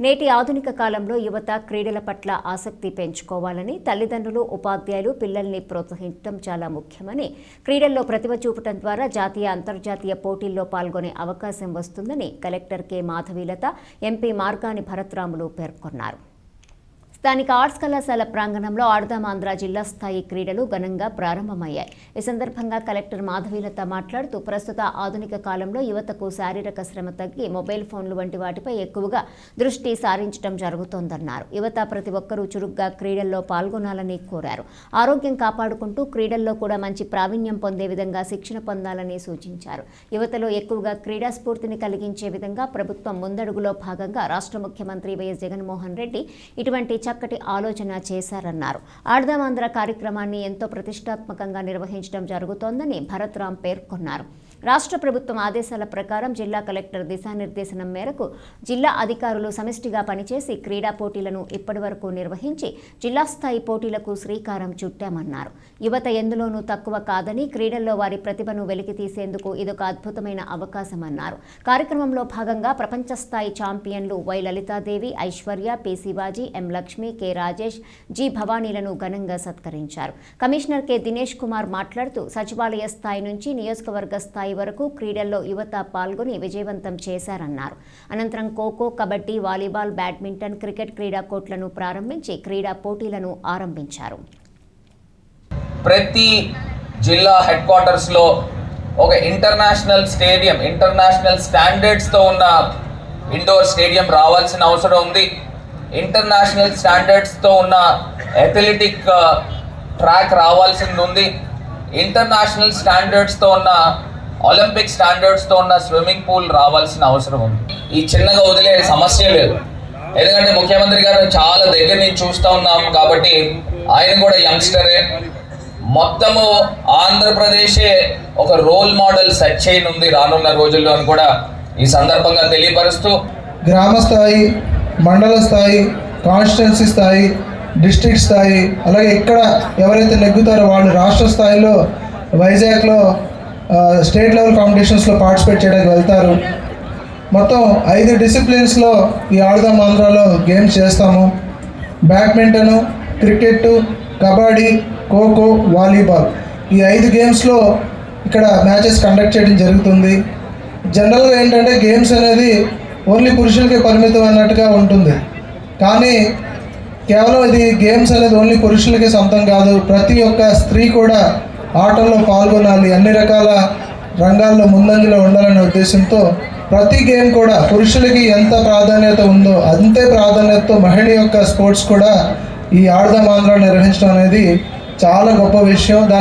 నేటి ఆధునిక కాలంలో యువత క్రీడల పట్ల ఆసక్తి పెంచుకోవాలని తల్లిదండ్రులు ఉపాధ్యాయులు పిల్లల్ని ప్రోత్సహించడం చాలా ముఖ్యమని క్రీడల్లో ప్రతిభ చూపటం ద్వారా జాతీయ అంతర్జాతీయ పోటీల్లో పాల్గొనే అవకాశం వస్తుందని collector K. Madhavilatha MP Margani భరత్రాములు పేర్కొన్నారు. స్థానిక ఆర్ట్స్ కళాశాల ప్రాంగణంలో ఆడదామాంధ్ర జిల్లా స్థాయి క్రీడలు ఘనంగా ప్రారంభమయ్యాయి. ఈ సందర్భంగా కలెక్టర్ మాధవీలత మాట్లాడుతూ ప్రస్తుత ఆధునిక కాలంలో యువతకు శారీరక శ్రమ తగ్గి మొబైల్ ఫోన్లు వంటి వాటిపై ఎక్కువగా దృష్టి సారించడం జరుగుతోందన్నారు. యువత ప్రతి ఒక్కరూ చురుగ్గా క్రీడల్లో పాల్గొనాలని కోరారు. ఆరోగ్యం కాపాడుకుంటూ క్రీడల్లో కూడా మంచి ప్రావీణ్యం పొందే విధంగా శిక్షణ పొందాలని సూచించారు. యువతలో ఎక్కువగా క్రీడా స్ఫూర్తిని కలిగించే విధంగా ప్రభుత్వం ముందడుగులో భాగంగా రాష్ట్ర ముఖ్యమంత్రి వైఎస్ జగన్మోహన్ రెడ్డి ఇటువంటి చక్కటి ఆలోచన చేశారన్నారు. ఆడదామాంధ్ర కార్యక్రమాన్ని ఎంతో ప్రతిష్టాత్మకంగా నిర్వహించడం జరుగుతోందని భరత్రామ్ పేర్కొన్నారు. రాష్ట్ర ప్రభుత్వం ఆదేశాల ప్రకారం జిల్లా కలెక్టర్ దిశానిర్దేశనం మేరకు జిల్లా అధికారులు సమిష్టిగా పనిచేసి క్రీడా పోటీలను ఇప్పటివరకు నిర్వహించి జిల్లా స్థాయి పోటీలకు శ్రీకారం చుట్టామన్నారు. యువత ఎందులోనూ తక్కువ కాదని క్రీడల్లో వారి ప్రతిభను వెలికి తీసేందుకు ఇదొక అద్భుతమైన అవకాశమన్నారు. కార్యక్రమంలో భాగంగా ప్రపంచ స్థాయి ఛాంపియన్లు Y Lalithadevi Aishwarya P Shivaji M Lakshmi Lakshmi K Rajesh G భవానీలను ఘనంగా సత్కరించారు. కమిషనర్ కె దినేష్ కుమార్ మాట్లాడుతూ సచివాలయ స్థాయి నుంచి నియోజకవర్గ స్థాయి వరకు క్రీడల్లో యువత పాల్గొని విజయవంతం చేశారన్నారు. అనంతరం kho kho kabaddi volleyball badminton cricket క్రీడా కోర్టులను ప్రారంభించి క్రీడా పోటీలను ఆరంభించారు. ప్రతి జిల్లా హెడ్ క్వార్టర్స్లో ఒక ఇంటర్నేషనల్ స్టేడియం ఇంటర్నేషనల్ స్టాండర్డ్స్తో ఉన్న ఇండోర్ స్టేడియం రావాల్సిన అవసరం ఉంది. ఇంటర్నేషనల్ స్టాండర్డ్స్తో ఉన్న అథ్లెటిక్ ట్రాక్ రావాల్సింది ఉంది ఇంటర్నేషనల్ స్టాండర్డ్స్తో ఉన్న ఒలింపిక్ స్టాండర్డ్స్తో ఉన్న స్విమ్మింగ్ పూల్ రావాల్సిన అవసరం ఉంది. ఈ చిన్నగా వదిలే సమస్య లేదు. ఎందుకంటే ముఖ్యమంత్రి గారు చాలా దగ్గర నుంచి చూస్తూ ఉన్నాం కాబట్టి ఆయన కూడా యంగ్స్టరే. మొత్తము ఆంధ్రప్రదేశే ఒక రోల్ మోడల్ సెట్ చేయనుంది రానున్న రోజుల్లో అని కూడా ఈ సందర్భంగా తెలియపరుస్తూ గ్రామ స్థాయి మండల స్థాయి కాన్స్టిట్యున్సీ స్థాయి డిస్ట్రిక్ట్ స్థాయి అలాగే ఇక్కడ ఎవరైతే నెగ్గుతారో వాళ్ళు రాష్ట్ర స్థాయిలో వైజాగ్లో స్టేట్ లెవెల్ కాంపిటీషన్స్లో పార్టిసిపేట్ చేయడానికి వెళ్తారు. మొత్తం ఐదు డిసిప్లిన్స్లో ఈ ఆడదాం ఆంధ్రాలో గేమ్స్ చేస్తాము. Badminton cricket kabaddi kho kho volleyball ఈ ఐదు గేమ్స్లో ఇక్కడ మ్యాచెస్ కండక్ట్ చేయడం జరుగుతుంది. జనరల్గా ఏంటంటే గేమ్స్ అనేది ఓన్లీ పురుషులకే పరిమితం అన్నట్టుగా ఉంటుంది. కానీ కేవలం ఇది గేమ్స్ అనేది ఓన్లీ పురుషులకే సొంతం కాదు ప్రతి ఒక్క స్త్రీ కూడా ఆటల్లో పాల్గొనాలి అన్ని రకాల రంగాల్లో ముందంజలో ఉండాలనే ఉద్దేశంతో ప్రతి గేమ్ కూడా పురుషులకి ఎంత ప్రాధాన్యత ఉందో అంతే ప్రాధాన్యతతో మహిళ యొక్క స్పోర్ట్స్ కూడా ఈ ఆడదాం ఆంధ్ర నిర్వహించడం అనేది చాలా గొప్ప విషయం. దాని